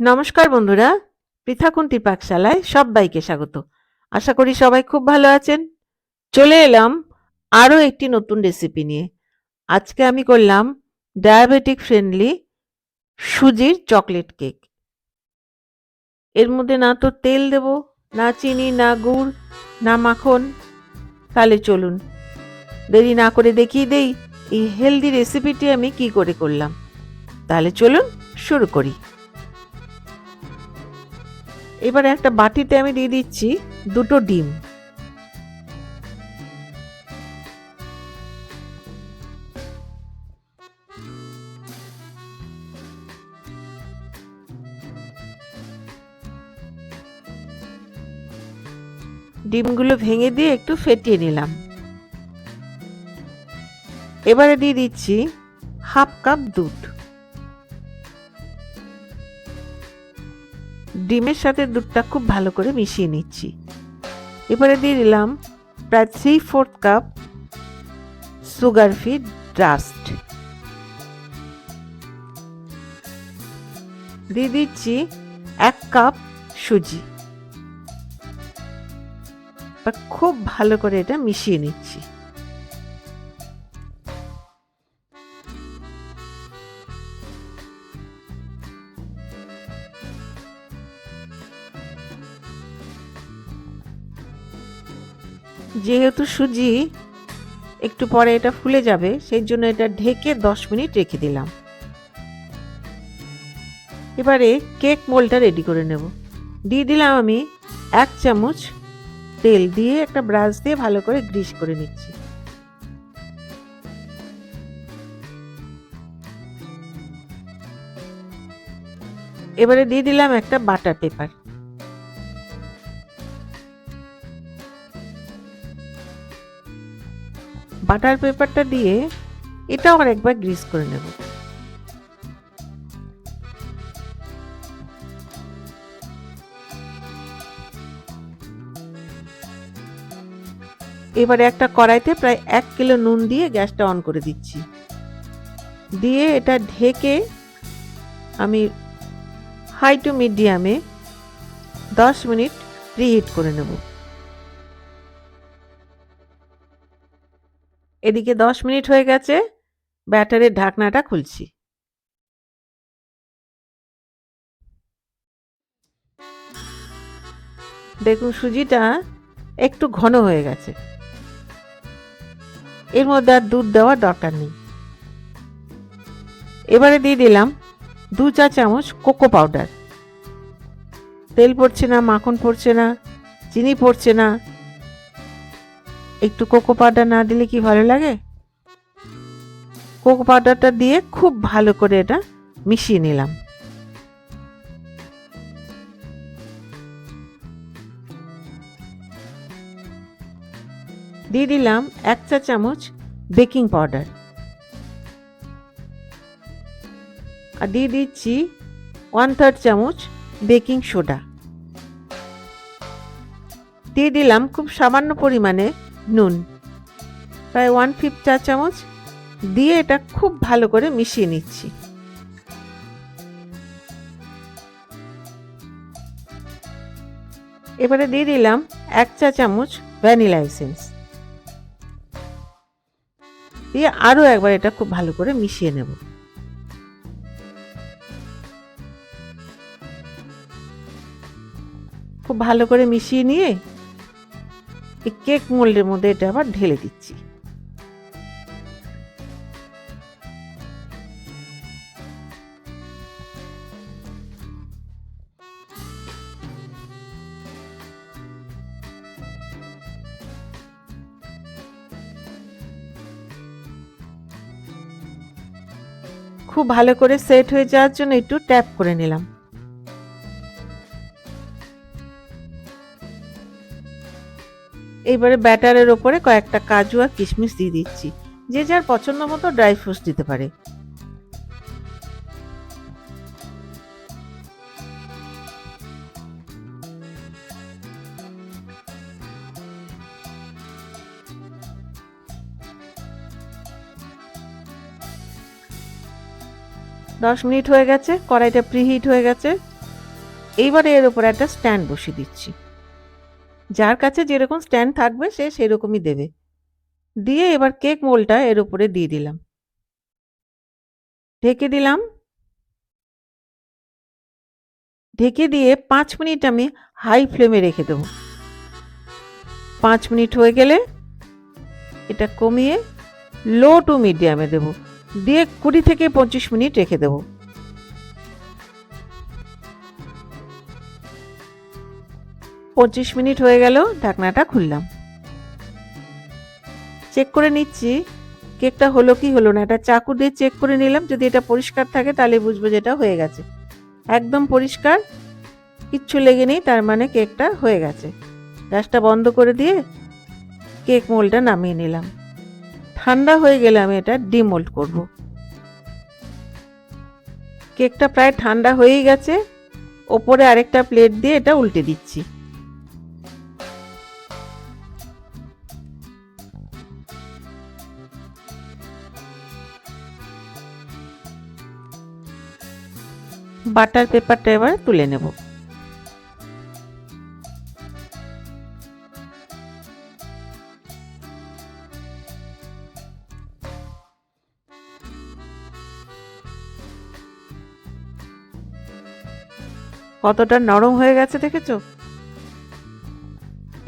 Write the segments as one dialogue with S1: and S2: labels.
S1: নমস্কার বন্ধুরা পৃথাকুন্তি পাকশালায় সবাইকে স্বাগত। আশা করি সবাই খুব ভালো আছেন। চলে এলাম আরও একটি নতুন রেসিপি নিয়ে। আজকে আমি করলাম ডায়াবেটিক ফ্রেন্ডলি সুজির চকলেট কেক এর মধ্যে না তো তেল দেব, না চিনি, না গুড়, না মাখন। তাহলে চলুন, দেরি না করে দেখিয়ে দেই এই হেলদি রেসিপিটি আমি কি করে করলাম। তাহলে চলুন শুরু করি। এবারে একটা বাটিতে আমি দিয়ে দিচ্ছি দুটো ডিম। ডিমগুলো ভেঙে দিয়ে একটু ফেটিয়ে নিলাম। এবারে দিয়ে দিচ্ছি হাফ কাপ দুধ। ডিমের সাথে দুধটা খুব ভালো করে মিশিয়ে নিচ্ছি। এবারে দিয়ে দিলাম প্রায় three fourth cup sugar free dust দিয়ে দিচ্ছি এক কাপ সুজি। খুব ভালো করে এটা মিশিয়ে নিচ্ছি। যেহেতু সুজি একটু পরে এটা ফুলে যাবে, সেই জন্য এটা ঢেকে দশ মিনিট রেখে দিলাম। এবারে কেক মোলটা রেডি করে নেব। দিয়ে দিলাম আমি এক চামচ তেল দিয়ে একটা ব্রাশ দিয়ে ভালো করে গ্রিস করে নিচ্ছি। এবারে দিয়ে দিলাম একটা বাটার পেপার। বাটার পেপারটা দিয়ে এটাও আর একবার গ্রিস করে নেব। এবারে একটা কড়াইতে প্রায় এক কিলো নুন দিয়ে গ্যাসটা অন করে দিচ্ছি। দিয়ে এটা ঢেকে আমি হাই টু মিডিয়ামে দশ মিনিট প্রিহিট করে নেব। এদিকে দশ মিনিট হয়ে গেছে, ব্যাটারের ঢাকনাটা খুলছি। দেখুন সুজিটা একটু ঘন হয়ে গেছে। এর মধ্যে আর দুধ দেওয়ার দরকার নেই। এবারে দিয়ে দিলাম দু চা চামচ কোকো পাউডার। তেল পড়ছে না, মাখন পড়ছে না, চিনি পড়ছে না একটু কোকো পাউডার না দিলে কি ভালো লাগে? কোকো পাউডারটা দিয়ে খুব ভালো করে এটা মিশিয়ে নিলাম। দিয়ে দিলাম এক চা চামচ বেকিং পাউডার আর দিয়ে দিচ্ছি ওয়ান থার্ড চামচ বেকিং সোডা দিয়ে দিলাম খুব সামান্য পরিমাণে নুন। প্রায় ওয়ান ফিফ চা চামচ দিয়ে এটা খুব ভালো করে মিশিয়ে নিচ্ছি। এবারে দিয়ে দিলাম এক চা চামচ ভ্যানিলা এসেন্স দিয়ে আরও একবার এটা খুব ভালো করে মিশিয়ে নেব। খুব ভালো করে মিশিয়ে নিয়ে এই কেক মোল্ডের মধ্যে এটা আবার ঢেলে দিচ্ছি। খুব ভালো করে সেট হয়ে যাওয়ার জন্য একটু ট্যাপ করে নিলাম। এইবারে ব্যাটারের ওপরে কয়েকটা কাজু আর কিশমিশ দিয়ে দিচ্ছি। যে যার পছন্দ মতো ড্রাই ফ্রুটস দিতে পারে। দশ মিনিট হয়ে গেছে, কড়াইটা প্রিহিট হয়ে গেছে। এইবারে এর উপরে একটা স্ট্যান্ড বসিয়ে দিচ্ছি। যার কাছে যেরকম স্ট্যান্ড থাকবে, সে সেরকমই দেবে। দিয়ে এবার কেক মোলটা এর উপরে দিয়ে দিলাম। ঢেকে দিলাম। ঢেকে দিয়ে পাঁচ মিনিট আমি হাই ফ্লেমে রেখে দেবো। পাঁচ মিনিট হয়ে গেলে এটা কমিয়ে লো টু মিডিয়ামে দেবো। দিয়ে কুড়ি থেকে পঁচিশ মিনিট রেখে দেবো। পঁচিশ মিনিট হয়ে গেল, ঢাকনাটা খুললাম। চেক করে নিচ্ছি, কেকটা হলো কি হলো না, এটা চাকু দিয়ে চেক করে নিলাম, যদি এটা পরিষ্কার থাকে তাহলে বুঝব যে এটা হয়ে গেছে। একদম পরিষ্কার, কিচ্ছু লেগে নেই, তার মানে কেকটা হয়ে গেছে। গ্যাসটা বন্ধ করে দিয়ে কেক মোলটা নামিয়ে নিলাম। ঠান্ডা হয়ে গেলে আমি এটা ডিমোল্ড করব। কেকটা প্রায় ঠান্ডা হয়েই গেছে, ওপরে আরেকটা প্লেট দিয়ে এটা উল্টে দিচ্ছি। বাটার পেপারটা এবার তুলে নেব। কতটা নরম হয়ে গেছে দেখেছ?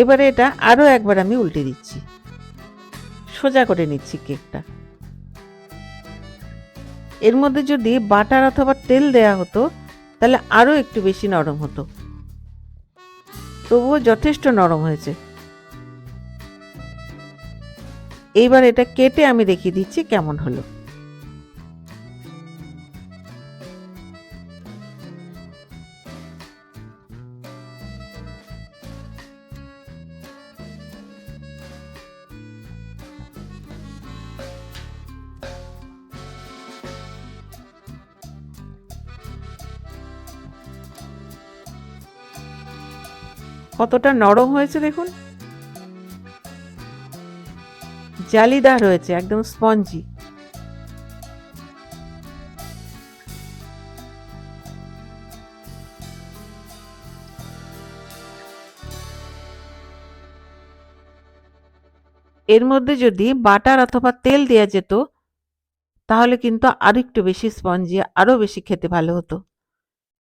S1: এবারে এটা আরও একবার আমি উল্টে দিচ্ছি। সোজা করে নিচ্ছি কেকটা। এর মধ্যে যদি বাটার অথবা তেল দেয়া হতো, তাহলে আরও একটু বেশি নরম হতো। তবুও যথেষ্ট নরম হয়েছে। এইবার এটা কেটে আমি দেখিয়ে দিচ্ছি কেমন হলো। কতটা নরম হয়েছে দেখুন। জালিদার হয়েছে, একদম স্পঞ্জি। এর মধ্যে যদি বাটার অথবা তেল দেওয়া যেত, তাহলে কিন্তু আরেকটু বেশি স্পঞ্জি, আরও বেশি খেতে ভালো হতো।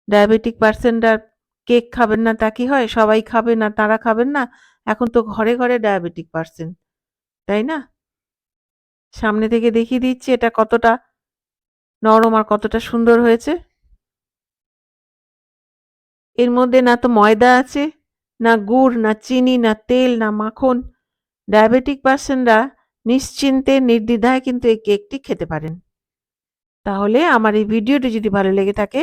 S1: ডায়াবেটিক পার্সেন্টরা কেক খাবেন না তা কি হয়? সবাই খাবে না, তারা খাবেন না? এখন তো ঘরে ঘরে ডায়াবেটিক পার্সেন তাই না? সামনে থেকে দেখিয়ে দিচ্ছি এটা কতটা নরম আর কতটা সুন্দর হয়েছে। এর মধ্যে না তো ময়দা আছে, না গুড়, না চিনি, না তেল, না মাখন। ডায়াবেটিক পার্সনরা নিশ্চিন্তে, নির্দ্বিধায় কিন্তু এই কেকটি খেতে পারেন। তাহলে আমার এই ভিডিওটি যদি ভালো লেগে থাকে